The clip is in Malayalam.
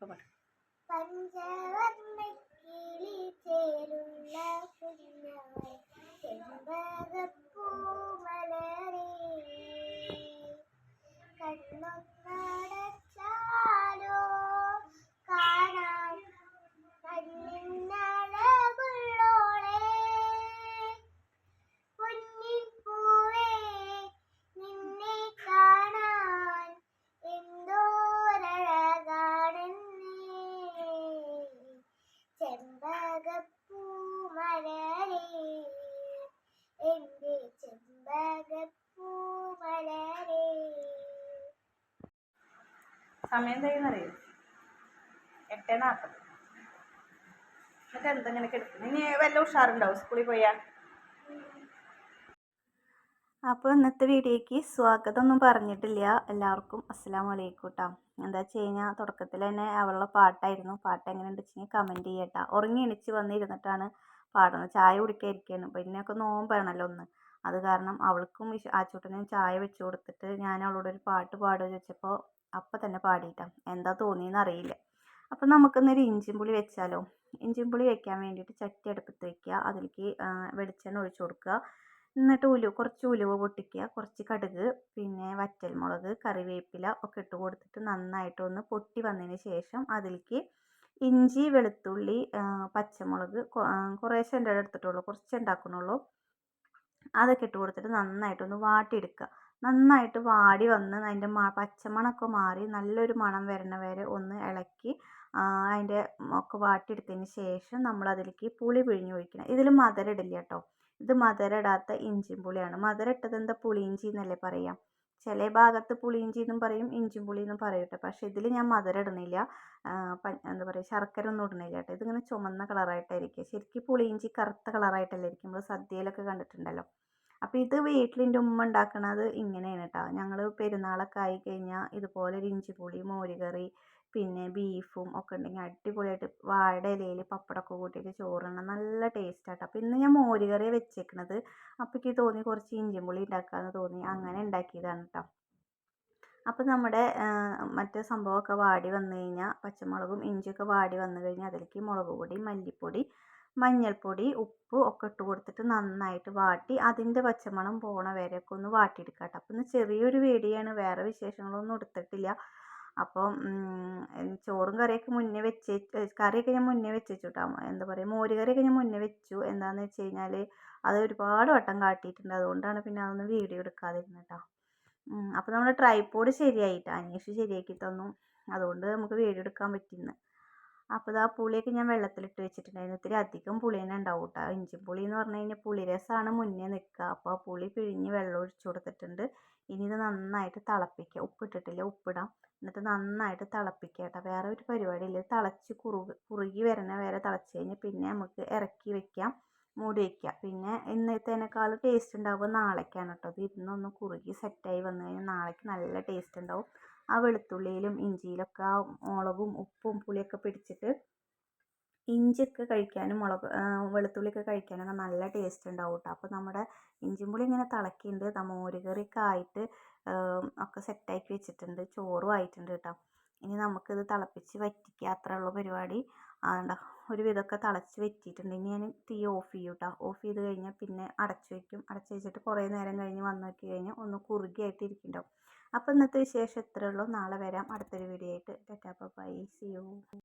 ഇപ്പൊ കിളി പഞ്ചവർണക്കിളി സമയം എന്തായെന്നറിയോ? എട്ട് നാൽപ്പത് എന്നിട്ട് എന്തെങ്ങനെ കിടക്കുന്നു? ഇനി വല്ല ഉഷാറുണ്ടാവും? സ്കൂളിൽ പോയാൽ അപ്പോൾ ഇന്നത്തെ വീഡിയോയ്ക്ക് സ്വാഗതം ഒന്നും പറഞ്ഞിട്ടില്ല. എല്ലാവർക്കും അസ്സാം വലൈക്കും കേട്ടോ എന്താ വെച്ച് കഴിഞ്ഞാൽ തുടക്കത്തിൽ തന്നെ അവളുടെ പാട്ടായിരുന്നു. പാട്ട് എങ്ങനെയുണ്ട് വെച്ചാൽ കമന്റ് ചെയ്യട്ടോ. ഉറങ്ങി എണിച്ച് വന്നിരുന്നിട്ടാണ് പാടുന്നത്. ചായ കുടിക്കാതിരിക്കുകയാണ് പിന്നെയൊക്കെ നോമ്പാണല്ലോ ഒന്ന് അത് കാരണം അവൾക്കും ആച്ചൂട്ടനും ചായ വെച്ച് കൊടുത്തിട്ട് ഞാൻ അവളോട് ഒരു പാട്ട് പാടുക ചോദിച്ചപ്പോൾ അപ്പം തന്നെ പാടിയിട്ടാണ് എന്താ തോന്നിയെന്ന് അറിയില്ല. അപ്പം നമുക്കിന്നൊരു ഇഞ്ചിൻ പുളി വെച്ചാലോ? ഇഞ്ചിൻ പുളി വെക്കാൻ വേണ്ടിയിട്ട് ചട്ടി അടുപ്പത്ത് വെക്കുക. അതിലേക്ക് വെളിച്ചെണ്ണ ഒഴിച്ചു കൊടുക്കുക. എന്നിട്ട് ഉലു കുറച്ച് ഉലുവ പൊട്ടിക്കുക. കുറച്ച് കടുക് പിന്നെ വറ്റൽമുളക് കറിവേപ്പില ഒക്കെ ഇട്ട് കൊടുത്തിട്ട് നന്നായിട്ട് ഒന്ന് പൊട്ടി വന്നതിന് ശേഷം അതിലേക്ക് ഇഞ്ചി വെളുത്തുള്ളി പച്ചമുളക് കുറേശ്ശെ എന്റെ എടുത്തിട്ടുള്ളൂ കുറച്ച് ഉണ്ടാക്കുന്നുള്ളൂ. അതൊക്കെ ഇട്ട് കൊടുത്തിട്ട് നന്നായിട്ടൊന്ന് വാട്ടിയെടുക്കുക. നന്നായിട്ട് വാടി വന്ന് അതിന്റെ പച്ചമണമൊക്കെ മാറി നല്ലൊരു മണം വരുന്ന വരെ ഒന്ന് ഇളക്കി അതിന്റെ ഒക്കെ വാട്ടിയെടുത്തതിന് ശേഷം നമ്മൾ അതിലേക്ക് പുളി പിഴിഞ്ഞ് ഒഴിക്കണം. ഇതിൽ മധുരം ഇടില്ല കേട്ടോ. ഇത് മധുരം ഇടാത്ത ഇഞ്ചിൻ പുളിയാണ്. മധുരം ഇട്ടത് എന്താ? പുളിയിഞ്ചി എന്നല്ലേ പറയാം. ചില ഭാഗത്ത് പുളിയിഞ്ചി എന്നും പറയും ഇഞ്ചിൻ പുളി എന്നും പറയും കേട്ടോ. പക്ഷേ ഇതിൽ ഞാൻ മധുരം ഇടുന്നില്ല. എന്താ പറയുക ശർക്കര ഒന്നും ഇടുന്നില്ല കേട്ടോ. ഇതിങ്ങനെ ചുമന്ന കളറായിട്ടായിരിക്കും ശരിക്കും പുളിയിഞ്ചി കറുത്ത കളറായിട്ടല്ലേ ഇരിക്കും. നമ്മൾ സദ്യയിലൊക്കെ കണ്ടിട്ടുണ്ടല്ലോ. അപ്പോൾ ഇത് വീട്ടിൽ എന്റെ ഉമ്മ ഉണ്ടാക്കണത് ഇങ്ങനെയാണ് കേട്ടോ ഞങ്ങൾ പെരുന്നാളൊക്കെ ആയി കഴിഞ്ഞാൽ ഇതുപോലെ ഒരു ഇഞ്ചിപ്പുളി മോരുകറി പിന്നെ ബീഫും ഒക്കെ ഉണ്ടെങ്കിൽ അടിപൊളിയായിട്ട് വാഴയുടെ ഇലയിൽ പപ്പടമൊക്കെ കൂട്ടിയിട്ട് ചോറുണ്ണാൻ നല്ല ടേസ്റ്റാട്ടോ അപ്പോൾ ഇന്ന് ഞാൻ മോരുകറി വെച്ചേക്കണത്. അപ്പോൾ എനിക്ക് തോന്നി കുറച്ച് ഇഞ്ചിപ്പുളി ഉണ്ടാക്കാമെന്ന് തോന്നി. അങ്ങനെ ഉണ്ടാക്കിയതാണ് കേട്ടോ അപ്പോൾ നമ്മുടെ മറ്റേ സംഭവമൊക്കെ വാടി വന്നു കഴിഞ്ഞാൽ പച്ചമുളകും ഇഞ്ചിയൊക്കെ വാടി വന്നു കഴിഞ്ഞാൽ അതിലേക്ക് മുളക് പൊടി മല്ലിപ്പൊടി മഞ്ഞൾപ്പൊടി ഉപ്പ് ഒക്കെ ഇട്ട് കൊടുത്തിട്ട് നന്നായിട്ട് വാട്ടി അതിന്റെ പച്ചമണം പോണ വരെയൊക്കെ ഒന്ന് വാട്ടിയെടുക്കുക കേട്ടോ. അപ്പോൾ ഇന്ന് ചെറിയൊരു വീഡിയോയാണ് വേറെ വിശേഷങ്ങളൊന്നും എടുത്തിട്ടില്ല. അപ്പം ഉം, ചോറും കറിയൊക്കെ മുന്നേ വെച്ച് കറിയൊക്കെ ഞാൻ മുന്നേ വെച്ച് എന്താ പറയുക മോര് കറിയൊക്കെ ഞാൻ മുന്നേ വെച്ചു. എന്താണെന്ന് വെച്ച് കഴിഞ്ഞാൽ അത് ഒരുപാട് വട്ടം കാട്ടിയിട്ടുണ്ട്. അതുകൊണ്ടാണ് പിന്നെ അതൊന്നും വീഡിയോ എടുക്കാതിരുന്നത് കേട്ടോ. അപ്പോൾ നമ്മുടെ ട്രൈപ്പോഡ് ശരിയായിട്ടാ? അനീഷ് ശരിയാക്കി തന്നു. അതുകൊണ്ട് നമുക്ക് വീഡിയോ എടുക്കാൻ പറ്റിന്ന്. അപ്പോൾ ദാ പുളിയൊക്കെ ഞാൻ വെള്ളത്തിലിട്ട് വെച്ചിട്ടുണ്ടായിരുന്നു. ഇത്തിരി അധികം പുളി തന്നെ ഉണ്ടാവും കേട്ടോ ഇഞ്ചിൻ പുളി എന്ന് പറഞ്ഞു കഴിഞ്ഞാൽ പുളി രസമാണ് മുന്നേ നിൽക്കുക അപ്പോൾ ആ പുളി പിഴിഞ്ഞ് വെള്ളം ഒഴിച്ചു കൊടുത്തിട്ടുണ്ട്. ഇനി ഇത് നന്നായിട്ട് തിളപ്പിക്കുക ഉപ്പിട്ടിട്ടില്ല ഉപ്പിടാം. എന്നിട്ട് നന്നായിട്ട് തിളപ്പിക്കുക കേട്ടോ വേറെ ഒരു പരിപാടിയില്ല. തിളച്ച് കുറുകി കുറുകി വരണ വരെ തിളച്ച് കഴിഞ്ഞാൽ പിന്നെ നമുക്ക് ഇറക്കി വെക്കാം. മൂടി വയ്ക്കുക പിന്നെ ഇന്നത്തേനേക്കാൾ ടേസ്റ്റ് ഉണ്ടാവുക നാളേക്കാണ് കേട്ടോ ഇത് ഇരുന്നൊന്ന് കുറുകി സെറ്റായി വന്നു കഴിഞ്ഞാൽ നാളേക്ക് നല്ല ടേസ്റ്റ് ഉണ്ടാവും. ആ വെളുത്തുള്ളിയിലും ഇഞ്ചിയിലൊക്കെ ആ മുളകും ഉപ്പും പുളിയൊക്കെ പിടിച്ചിട്ട് ഇഞ്ചിയൊക്കെ കഴിക്കാനും മുളക് വെളുത്തുള്ളിയൊക്കെ കഴിക്കാനൊക്കെ നല്ല ടേസ്റ്റ് ഉണ്ടാവും കേട്ടോ അപ്പോൾ നമ്മുടെ ഇഞ്ചിയും പുളി ഇങ്ങനെ തിളക്കിയിട്ടുണ്ട് നമ്മൾ മോരുകറിയൊക്കെ ആയിട്ട് ഒക്കെ സെറ്റാക്കി വെച്ചിട്ടുണ്ട്. ചോറും ആയിട്ടുണ്ട് കേട്ടോ ഇനി നമുക്കിത് തിളപ്പിച്ച് വറ്റിക്കുക അത്രയുള്ള പരിപാടി. ആണ്ട ഒരു വിധമൊക്കെ തിളച്ച് വെച്ചിട്ടുണ്ട് ഇനി ഞാൻ തീ ഓഫ് ചെയ്യും കേട്ടോ ഓഫ് ചെയ്ത് കഴിഞ്ഞാൽ പിന്നെ അടച്ചു വയ്ക്കും. അടച്ചു വെച്ചിട്ട് കുറേ നേരം കഴിഞ്ഞ് വന്ന് നോക്കി കഴിഞ്ഞാൽ ഒന്ന് കുറുകിയായിട്ട് ഇരിക്കുന്നുണ്ടാവും അപ്പോൾ ഇന്നത്തെ വിശേഷം ഇത്രയേ ഉള്ളൂ. നാളെ വരാം. അടുത്തൊരു വീഡിയോ ആയിട്ട്. Tata bye C U